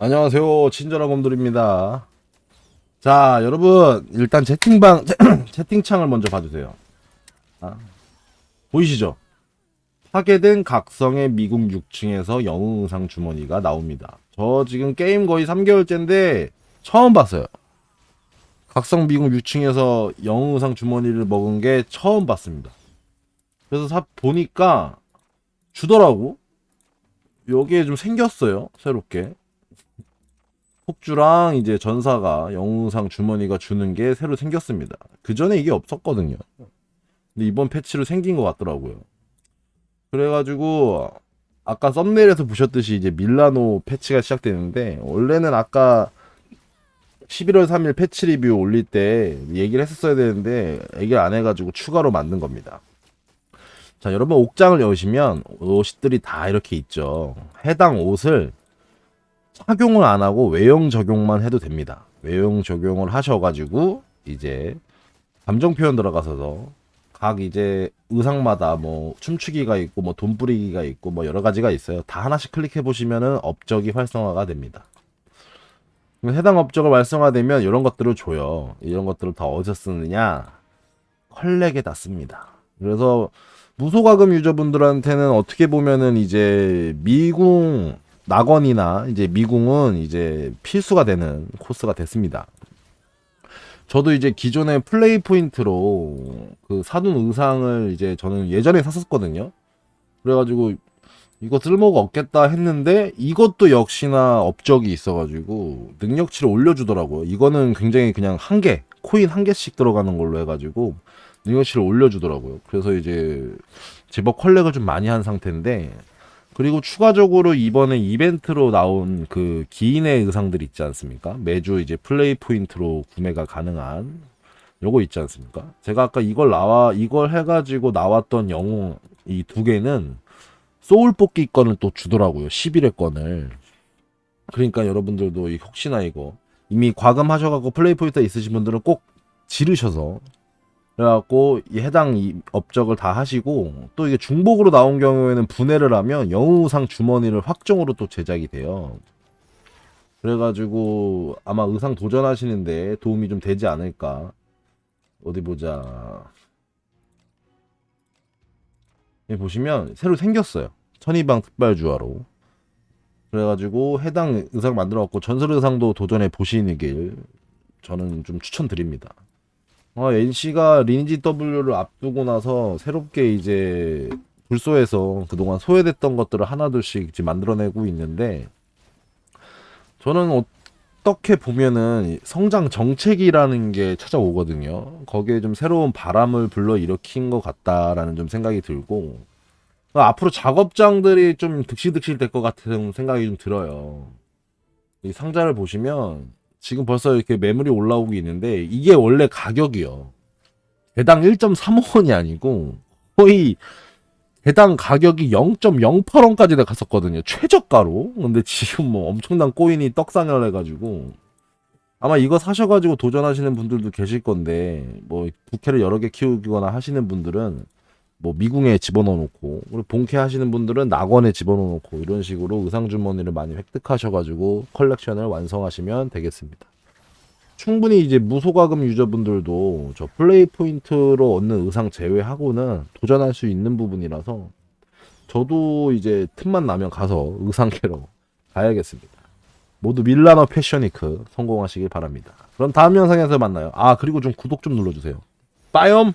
안녕하세요. 친절한 곰돌입니다. 자, 여러분, 일단 채팅방, 채팅창을 먼저 봐주세요. 아, 보이시죠? 파괴된 각성의 미국 6층에서 영웅상 주머니가 나옵니다. 저 지금 게임 거의 3개월째인데 처음 봤어요. 각성 미국 6층에서 영웅상 주머니를 먹은 게 처음 봤습니다. 그래서 사, 보니까 주더라고. 여기에 좀 생겼어요. 새롭게. 폭주랑 이제 전사가 영웅상 주머니가 주는 게 새로 생겼습니다. 그 전에 이게 없었거든요. 근데 이번 패치로 생긴 것 같더라고요. 그래가지고 아까 썸네일에서 보셨듯이 이제 밀라노 패치가 시작되는데 원래는 아까 11월 3일 패치 리뷰 올릴 때 얘기를 했었어야 되는데 얘기를 안 해가지고 추가로 만든 겁니다. 자 여러분 옥장을 여시면 옷들이 다 이렇게 있죠. 해당 옷을 착용을 안 하고 외형 적용만 해도 됩니다. 외형 적용을 하셔가지고 이제 감정 표현 들어가서서 각 이제 의상마다 뭐 춤추기가 있고 뭐 돈 뿌리기가 있고 뭐 여러 가지가 있어요. 다 하나씩 클릭해 보시면은 업적이 활성화가 됩니다. 해당 업적을 활성화되면 이런 것들을 줘요. 이런 것들을 다 어디서 쓰느냐? 컬렉에 다 씁니다. 그래서 무소가금 유저분들한테는 어떻게 보면은 이제 미궁 낙원이나 이제 미궁은 이제 필수가 되는 코스가 됐습니다. 저도 이제 기존의 플레이 포인트로 그 사둔 의상을 이제 저는 예전에 샀었거든요. 그래가지고 이거 쓸모가 없겠다 했는데 이것도 역시나 업적이 있어가지고 능력치를 올려주더라고요. 이거는 굉장히 그냥 한 개, 코인 한 개씩 들어가는 걸로 해가지고 능력치를 올려주더라고요. 그래서 이제 제법 컬렉을 좀 많이 한 상태인데 그리고 추가적으로 이번에 이벤트로 나온 그 기인의 의상들 있지 않습니까? 매주 이제 플레이 포인트로 구매가 가능한 요거 있지 않습니까? 제가 아까 이걸 나와 이걸 해가지고 나왔던 영웅 이 두 개는 소울 뽑기 건을 또 주더라고요. 11회 건을. 그러니까 여러분들도 이 혹시나 이거 이미 과금하셔갖고 플레이 포인트 있으신 분들은 꼭 지르셔서 그래갖고 이 해당 이 업적을 다 하시고 또 이게 중복으로 나온 경우에는 분해를 하면 영웅상 주머니를 확정으로 또 제작이 돼요. 그래가지고 아마 의상 도전하시는데 도움이 좀 되지 않을까. 어디 보자. 여기 보시면 새로 생겼어요. 천이방 특발주화로. 그래가지고 해당 의상 만들어갖고 전설 의상도 도전해 보시는 길 저는 좀 추천드립니다. 어, NC가 리니지 W를 앞두고 나서 새롭게 이제 불소에서 그동안 소외됐던 것들을 하나둘씩 이제 만들어내고 있는데 저는 어떻게 보면은 성장 정책이라는 게 찾아오거든요. 거기에 좀 새로운 바람을 불러 일으킨 것 같다라는 좀 생각이 들고 앞으로 작업장들이 좀 득실득실 될 것 같은 생각이 좀 들어요. 이 상자를 보시면 지금 벌써 이렇게 매물이 올라오고 있는데 이게 원래 가격이요. 개당 1.35원이 아니고 거의 개당 가격이 0.08원까지 갔었거든요. 최저가로. 근데 지금 뭐 엄청난 코인이 떡상을 해가지고 아마 이거 사셔가지고 도전하시는 분들도 계실 건데 뭐 부캐를 여러 개 키우거나 하시는 분들은 뭐 미궁에 집어넣어 놓고 그리고 본캐 하시는 분들은 낙원에 집어넣어 놓고 이런 식으로 의상 주머니를 많이 획득하셔 가지고 컬렉션을 완성하시면 되겠습니다. 충분히 이제 무소가금 유저분들도 저 플레이 포인트로 얻는 의상 제외하고는 도전할 수 있는 부분이라서 저도 이제 틈만 나면 가서 의상 캐러 가야겠습니다. 모두 밀라노 패셔니크 성공하시길 바랍니다. 그럼 다음 영상에서 만나요. 아 그리고 좀 구독 좀 눌러주세요. 빠염!